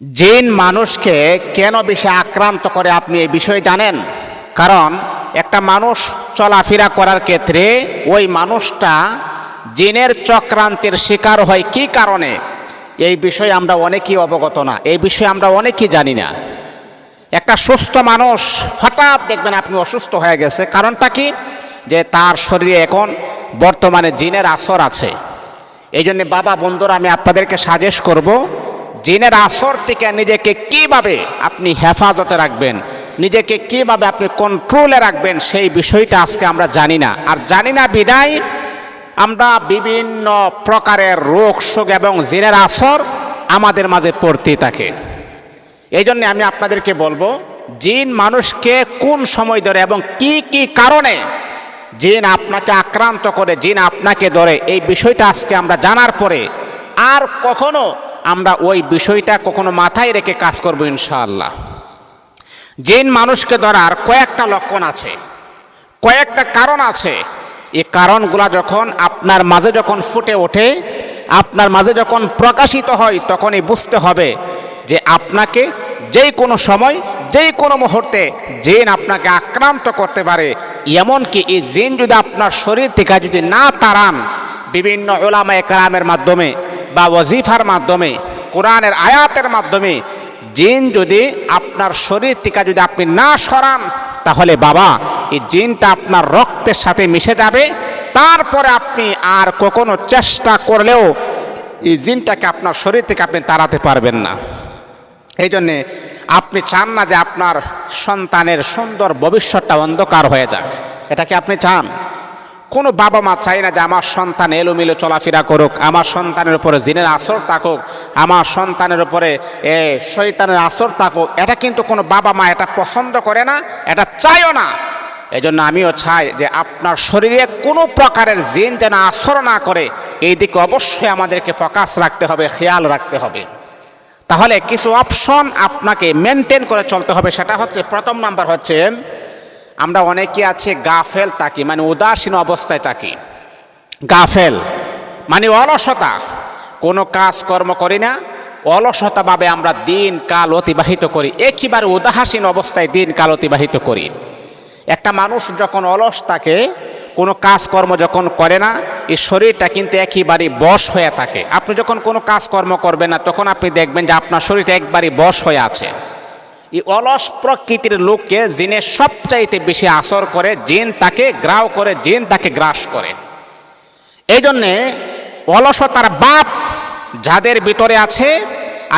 জিন মানুষকে কেন বেশি আক্রান্ত করে আপনি এই বিষয়ে জানেন? কারণ একটা মানুষ চলাফেরা করার ক্ষেত্রে ওই মানুষটা জিনের চক্রান্তের শিকার হয় কি কারণে? এই বিষয়ে আমরা অনেকেই অবগত না, এই বিষয়ে আমরা অনেকেই জানি না। একটা সুস্থ মানুষ হঠাৎ দেখবেন আপনি অসুস্থ হয়ে গেছে, কারণটা কি? যে তার শরীরে এখন বর্তমানে জিনের আসর আছে। এই জন্য বাবা বন্ধুরা, আমি আপনাদেরকে সাজেস্ট করব জিনের আসর থেকে নিজেকে কীভাবে আপনি হেফাজতে রাখবেন, নিজেকে কীভাবে আপনি কন্ট্রোলে রাখবেন, সেই বিষয়টা আজকে আমরা জানি না। আর জানি না বিদায়, আমরা বিভিন্ন প্রকারের রোগ, শোক এবং জিনের আসর আমাদের মাঝে পড়তে থাকে। এই জন্য আমি আপনাদেরকে বলব, জিন মানুষকে কোন সময় ধরে এবং কি কি কারণে জিন আপনাকে আক্রান্ত করে, জিন আপনাকে ধরে, এই বিষয়টা আজকে আমরা জানার পরে আর কখনো আমরা ওই বিষয়টা কখনো মাথায় রেখে কাজ করব ইনশাআল্লাহ। জিন মানুষকে ধরার কয়েকটা লক্ষণ আছে, কয়েকটা কারণ আছে। এই কারণগুলা যখন আপনার মাঝে যখন ফুটে ওঠে, আপনার মাঝে যখন প্রকাশিত হয়, তখনই বুঝতে হবে যে আপনাকে যেই কোনো সময় যেই কোনো মুহূর্তে জিন আপনাকে আক্রান্ত করতে পারে। এমনকি এই জিন যদি আপনার শরীর থেকে যদি না তাড়ান, বিভিন্ন ওলামা একরামের মাধ্যমে বা ওয়াজিফার মাধ্যমে, কোরআনের আয়াতের মাধ্যমে, জিন যদি আপনার শরীর থেকে যদি আপনি না সরান, তাহলে বাবা, এই জিনটা আপনার রক্তের সাথে মিশে যাবে। তারপরে আপনি আর কখনো চেষ্টা করলেও এই জিনটাকে আপনার শরীর থেকে আপনি তাড়াতে পারবেন না। এই জন্যে আপনি চান না যে আপনার সন্তানের সুন্দর ভবিষ্যৎটা অন্ধকার হয়ে যাক। এটা কি আপনি চান? কোনো বাবা মা চায় না যে আমার সন্তান এলোমেলো চলাফেরা করুক, আমার সন্তানের উপরে জিনের আসর থাকুক, আমার সন্তানের উপরে, এ শৈতানের আসর থাকুক, এটা কিন্তু কোনো বাবা মা এটা পছন্দ করে না, এটা চাইও না। এই জন্য আমিও চাই যে আপনার শরীরে কোনো প্রকারের জিন যেন আসর না করে, এই দিকে অবশ্যই আমাদেরকে ফোকাস রাখতে হবে, খেয়াল রাখতে হবে। তাহলে কিছু অপশন আপনাকে মেনটেন করে চলতে হবে, সেটা হচ্ছে প্রথম নাম্বার হচ্ছে আমরা অনেকে আছে গাফেল তাকি মানে উদাসীন অবস্থায় থাকি। গাফেল মানে অলসতা। কোনো কাজ কর্ম করি না, অলসতাভাবে আমরা দিন কাল অতিবাহিত করি। একেবারে উদাসীন অবস্থায় দিন কাল অতিবাহিত করি। একটা মানুষ যখন অলস থাকে, কোনো কাজকর্ম যখন করে না, এই শরীরটা কিন্তু একেবারে বশ হয়ে থাকে। আপনি যখন কোনো কাজকর্ম করবেন না, তখন আপনি দেখবেন যে আপনার শরীরটা একবারে বশ হয়ে আছে। এই অলস প্রকৃতির লোককে জিনের সবচাইতে বেশি আসর করে, জিন তাকে গ্রাও করে, জিন তাকে গ্রাস করে। এই জন্যে অলসতার বাপ যাদের ভিতরে আছে,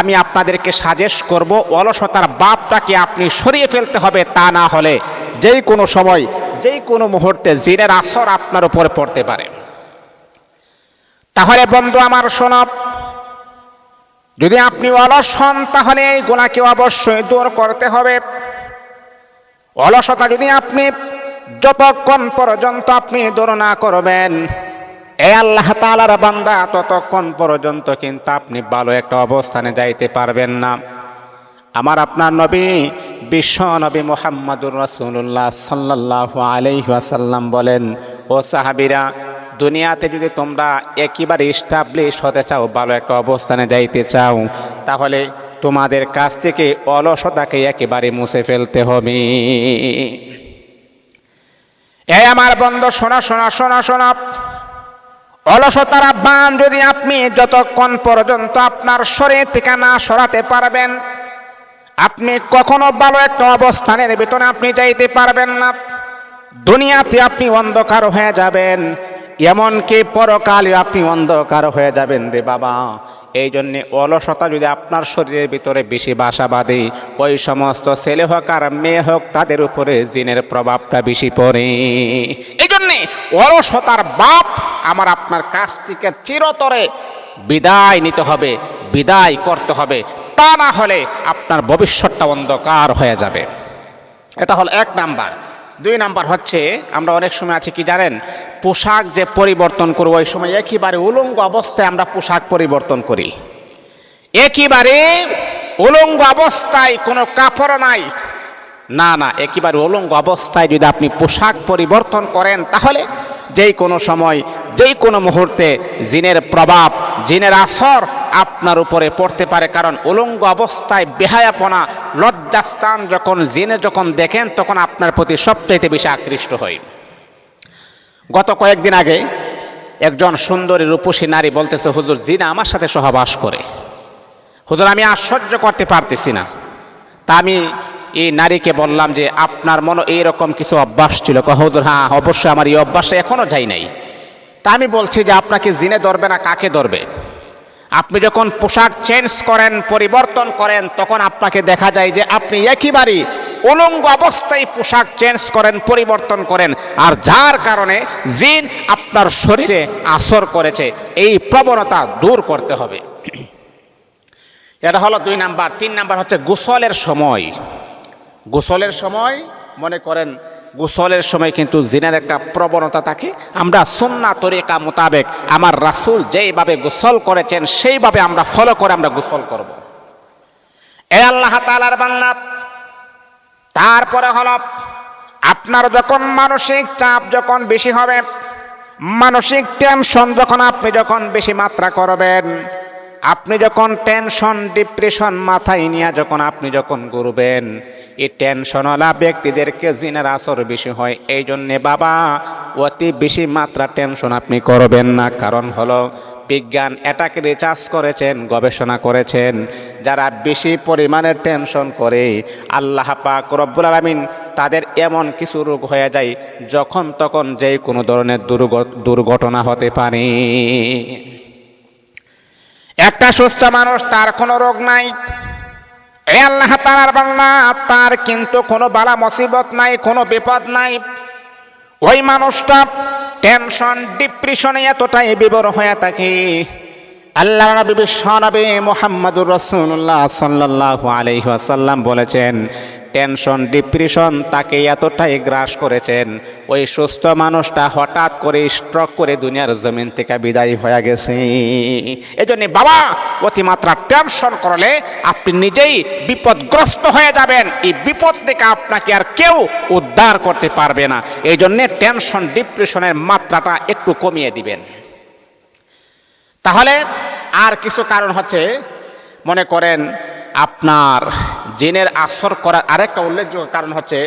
আমি আপনাদেরকে সাজেস্ট করব, অলসতার বাপটাকে আপনি সরিয়ে ফেলতে হবে, তা না হলে যেই কোনো সময়, যেই কোনো মুহূর্তে জিনের আসর আপনার উপরে পড়তে পারে। তাহলে বন্ধু আমার শোনব যদি আপনি অলস হন তাহলে এই গুণাকে অবশ্যই দূর করতে হবে। অলসতা যদি আপনি যতক্ষণ পর্যন্ত আপনি দূর না করবেন, এ আল্লাহ তালার বান্দা ততক্ষণ পর্যন্ত কিন্তু আপনি ভালো একটা অবস্থানে যাইতে পারবেন না। আমার আপনার নবী, বিশ্ব নবী মোহাম্মদুর রসুল্লাহ সাল্লাহ আলাইহাসাল্লাম বলেন, ও সাহাবিরা দুনিয়াতে যদি তোমরা একেবারে স্টাবলিশ হতে চাও, ভালো একটা অবস্থানে যাইতে চাও, তাহলে তোমাদের কাছ থেকে অলসতাকে একেবারে মুছে ফেলতে হবে। এই আমার বন্ধ, শোনা শোনা শোনা শোনা। অলসতার আহ্বান যদি আপনি যতক্ষণ পর্যন্ত আপনার শরীর থেকে না সরাতে পারবেন, আপনি কখনো ভালো একটা অবস্থানের ভিতরে আপনি যাইতে পারবেন না। দুনিয়াতে আপনি অন্ধকার হয়ে যাবেন। এমনকি পরকালে আপনি অন্ধকার হয়ে যাবেন দে বাবা। এই জন্যে অলসতা যদি আপনার শরীরের ভিতরে বেশি বাসা বাঁধে, ওই সমস্ত ছেলে হোক আর মেয়ে হোক, তাদের উপরে জিনের প্রভাবটা বেশি পড়ে। এই জন্যে অলসতার বাপ আমার আপনার কাছ থেকে চিরতরে বিদায় নিতে হবে, বিদায় করতে হবে। তা না হলে আপনার ভবিষ্যৎটা অন্ধকার হয়ে যাবে। এটা হল এক নাম্বার। দুই নাম্বার হচ্ছে, আমরা অনেক সময় আছি কি জানেন, পোশাক যে পরিবর্তন করব, ওই সময় একেবারে উলঙ্গ অবস্থায় আমরা পোশাক পরিবর্তন করি। একেবারে উলঙ্গ অবস্থায় কোনো কাপড় নাই। না না, একেবারে উলঙ্গ অবস্থায় যদি আপনি পোশাক পরিবর্তন করেন, তাহলে যেই কোনো সময়, যেই কোনো মুহূর্তে জিনের প্রভাব, জিনের আসর আপনার উপরে পড়তে পারে, কারণ উলঙ্গ অবস্থায় বেহায়াপনা, লজ্জাস্থান যখন জিনে যখন দেখেন, তখন আপনার প্রতি সবচাইতে বেশি আকৃষ্ট হয় গত কয়েকদিন আগে একজন সুন্দরী রূপসী নারী বলতেছে, হুজুর জিনা আমার সাথে সহবাস করে, হুজুর, আমি আশ্চর্য করতে পারতেছি না। তা আমি এই নারীকে বললাম যে, আপনার মনে এইরকম কিছু অভ্যাস ছিল? হুজুর হ্যাঁ অবশ্যই আমার এই অভ্যাসটা এখনও যাই নাই। তা আমি বলছি যে, আপনাকে জিনে ধরবে না, কাকে ধরবে? আপনি যখন পোশাক চেঞ্জ করেন, পরিবর্তন করেন, তখন আপনাকে দেখা যায় যে আপনি একেবারেই উলঙ্গ অবস্থায় পোশাক চেঞ্জ করেন, পরিবর্তন করেন। আর যার কারণে জিন আপনার শরীরে আসর করেছে। এই প্রবণতা দূর করতে হবে। এটা হলো দুই নাম্বার। তিন নাম্বার হচ্ছে গোসলের সময়। গোসলের সময় মনে করেন গোসলের সময় কিন্তু জিনের একটা প্রবণতা থাকে আমরা সন্না তরিকা মোতাবেক আমার রাসূল যেইভাবে গোসল করেছেন, সেইভাবে আমরা ফলো করে আমরা গোসল করব। এ আল্লাহ তালার বাংলা তারপরে হলো আপনার যখন মানসিক চাপ যখন বেশি হবে, মানসিক টেনশন যখন আপনি যখন বেশি মাত্রা করবেন, আপনি যখন টেনশন ডিপ্রেশন মাথায় নিয়ে যখন আপনি যখন ঘুরবেন এই টেনশনওয়ালা ব্যক্তিদেরকে জিনের আসর বেশি হয়। এই জন্যে বাবা, অতি বেশি মাত্রা টেনশন আপনি করবেন না। কারণ হলো, বিজ্ঞান এটাকে রিচার্জ করেছেন, গবেষণা করেছেন। যারা বেশি পরিমাণে টেনশন করে, আল্লাহ পাক রব্বুল আলমিন তাদের এমন কিছু রোগ হয়ে যায়, যখন তখন যে কোনো ধরনের দুর্ঘ- দুর্ঘটনা হতে পারে। একটা সুস্থ মানুষ তার কোনো রোগ নাই। এ আল্লাহ তালার বাংলা তার কিন্তু কোনো বালা মসিবত নাই, কোনো বিপদ নাই। ওই মানুষটা টেনশন ডিপ্রেশনে এতটাই বিবর হয়ে থাকে। আল্লাহ নবী বিশ্বনবী মোহাম্মদুর রসুল্লাহ সাল্লাহ আলাইহি ওয়াসাল্লাম বলেছেন টেনশন, ডিপ্রেশন তাকে এতটাই গ্রাস করেছেন। ওই সুস্থ মানুষটা হঠাৎ করে স্ট্রোক করে দুনিয়ার জমিন থেকে বিদায় হয়ে গেছে। এজন্য বাবা, অতিমাত্রা টেনশন করলে আপনি নিজেই বিপদগ্রস্ত হয়ে যাবেন। এই বিপদ থেকে আপনাকে আর কেউ উদ্ধার করতে পারবে না। এই জন্যে টেনশন, ডিপ্রেশনের মাত্রাটা একটু কমিয়ে দিবেন। তাহলে আর কিছু কারণ হচ্ছে, মনে করেন আপনার জিনের আসর করার আরেকটা উল্লেখযোগ্য কারণ হচ্ছে,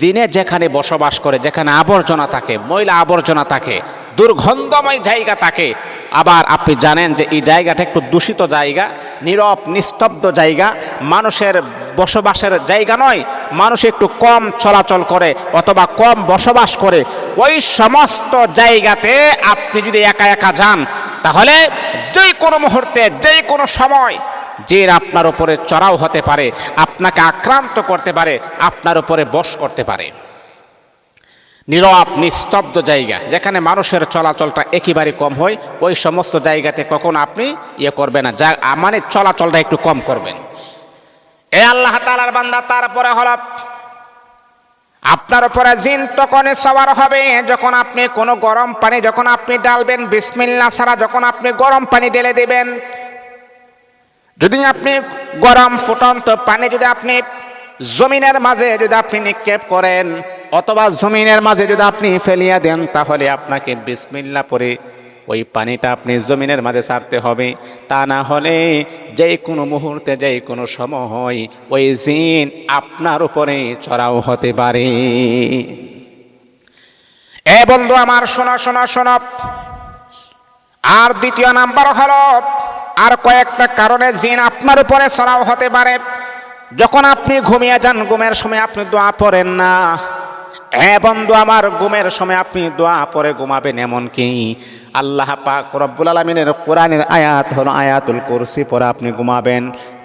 জিনে যেখানে বসবাস করে, যেখানে আবর্জনা থাকে, ময়লা আবর্জনা থাকে, দুর্গন্ধময় জায়গা থাকে, আবার আপনি জানেন যে এই জায়গাটা একটু দূষিত জায়গা, নীরব, নিস্তব্ধ জায়গা, মানুষের বসবাসের জায়গা নয়, মানুষ একটু কম চলাচল করে অথবা কম বসবাস করে, ওই সমস্ত জায়গাতে আপনি যদি একা একা যান, তাহলে যে কোনো মুহূর্তে যে কোনো সময় যে আপনার উপরে চড়াও হতে পারে, আপনাকে আক্রান্ত করতে পারে, আপনার উপরে বশ করতে পারে। নীরব, নিস্তব্ধ জায়গা, যেখানে মানুষের চলাচলটা একেবারে কম হয়, ওই সমস্ত জায়গাতে কখন আপনি ইয়ে করবেন না, যা মানে চলাচলটা একটু কম করবেন। এ আল্লাহ তালার বান্দা, তারপরে হল, আপনার উপরে জিন তখন সবার হবে, যখন আপনি কোনো গরম পানি, যখন আপনি ডালবেন বিসমিল্লা ছাড়া যখন আপনি গরম পানি ঢেলে দেবেন যদি আপনি গরম ফুটন্ত পানি যদি আপনি জমিনের মাঝে যদি আপনি নিক্ষেপ করেন, অথবা জমিনের মাঝে যদি আপনি ফেলিয়া দেন, তাহলে আপনাকে বিসমিল্লা পরে ওই পানিটা আপনি জমিনের মাঝে ছাড়তে হবে। তা না হলে যে কোনো মুহূর্তে যে কোনো সময় ওই জিন আপনার উপরে চড়াও হতে পারে। এ বন্ধু আমার শোনা শোনা শোনা। আর দ্বিতীয় নাম্বার হলো আর কয়েকটা কারণে জিন আপনার উপরে সরাও হতে পারে। যখন আপনি ঘুমিয়ে যান, ঘুমের সময় আপনি দোয়া পড়েন না। এ বন্ধু, আমার ঘুমের সময় আপনি দোয়া পরে ঘুমাবেন এমন কি আল্লাহ পাক রব্বুল আলমিনের কোরআনের আয়াত হলো আয়াতুল কুরসি পরে আপনি ঘুমাবেন।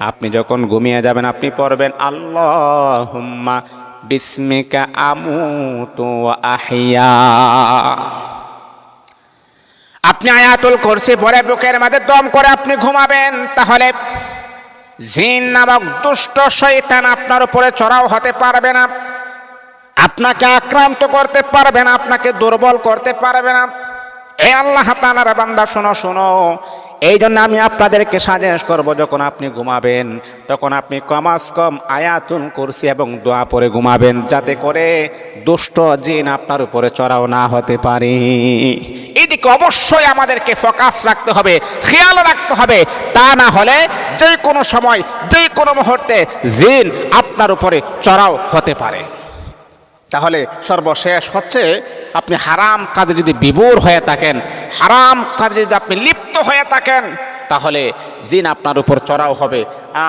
আপনি যখন ঘুমিয়ে যাবেন, আপনি পড়বেন আল্লাহ বিস্মিকা আমু তো আহিয়া। আপনি আয়াতুল কুরসি পরে বুকের মাঝে দম করে আপনি ঘুমাবেন, তাহলে জিন নামক দুষ্ট শয়তান আপনার উপরে চড়াও হতে পারবে না। আপনাকে আক্রান্ত করতে পারবে না, আপনাকে দুর্বল করতে পারবে না। এ আল্লাহ তানার বান্দা, শোনো শোনো এই জন্য আমি আপনাদেরকে সাজেশ করব, যখন আপনি ঘুমাবেন, তখন আপনি কমাস কম আয়াতুন কুরসি এবং দোয়া পরে ঘুমাবেন, যাতে করে দুষ্ট জিন আপনার উপরে চড়াও না হতে পারে। এদিকে অবশ্যই আমাদেরকে ফোকাস রাখতে হবে, খেয়াল রাখতে হবে। তা না হলে যে কোনো সময়, যে কোনো মুহূর্তে জিন আপনার উপরে চড়াও হতে পারে। তাহলে সর্বশেষ হচ্ছে, আপনি হারাম কাজে যদি বিভোর হয়ে থাকেন, হারাম কাজে যদি আপনি লিপ্ত হয়ে থাকেন তাহলে জিন আপনার উপর চড়াও হবে।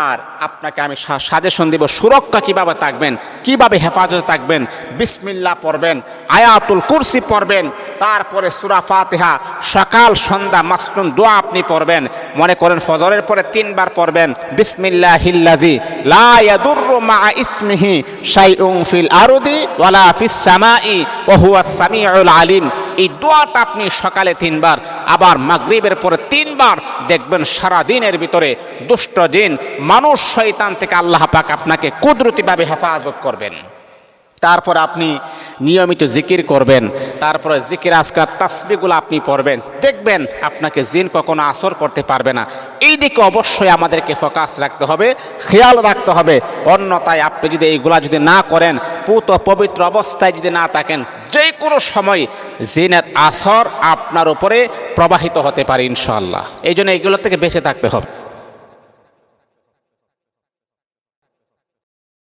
আর আপনাকে আমি সাজেশন দিব, সুরক্ষা কীভাবে থাকবেন, কীভাবে হেফাজতে থাকবেন বিসমিল্লা পড়বেন, আয়াতুল কুরসি পড়বেন, তারপরে সুরা ফাতেহা, সকাল, সন্ধ্যা, মাসনুন দোয়া আপনি পড়বেন, মনে করেন ফজরের পরে তিনবার পড়বেন বিসমিল্লাহ হিল্লাজি মা ইসমিহি শাইউন ফিল আরদি ওয়ালা ফিস সামাই, ওয়া আলিম। এই দোয়াটা আপনি সকালে তিনবার, আবার মাগরিবের পরে তিনবার দেখবেন সারা দিনের ভিতরে দুষ্ট জিন। মানুষ শয়তান থেকে আল্লাহ পাক আপনাকে কুদরতিভাবে হেফাজত করবেন। তারপর আপনি নিয়মিত জিকির করবেন, তারপরে জিকির আজকার তাসবিগুলো আপনি পড়বেন, দেখবেন আপনাকে জিন কখনো আসর করতে পারবে না। এই দিকে অবশ্যই আমাদেরকে ফোকাস রাখতে হবে, খেয়াল রাখতে হবে অন্যতায় আপনি যদি এইগুলা যদি না করেন, পুত পবিত্র অবস্থায় যদি না থাকেন যে কোনো সময় জিনের আসর আপনার উপরে প্রবাহিত হতে পারে ইনশাল্লাহ এই জন্য এইগুলো থেকে বেঁচে থাকতে হবে।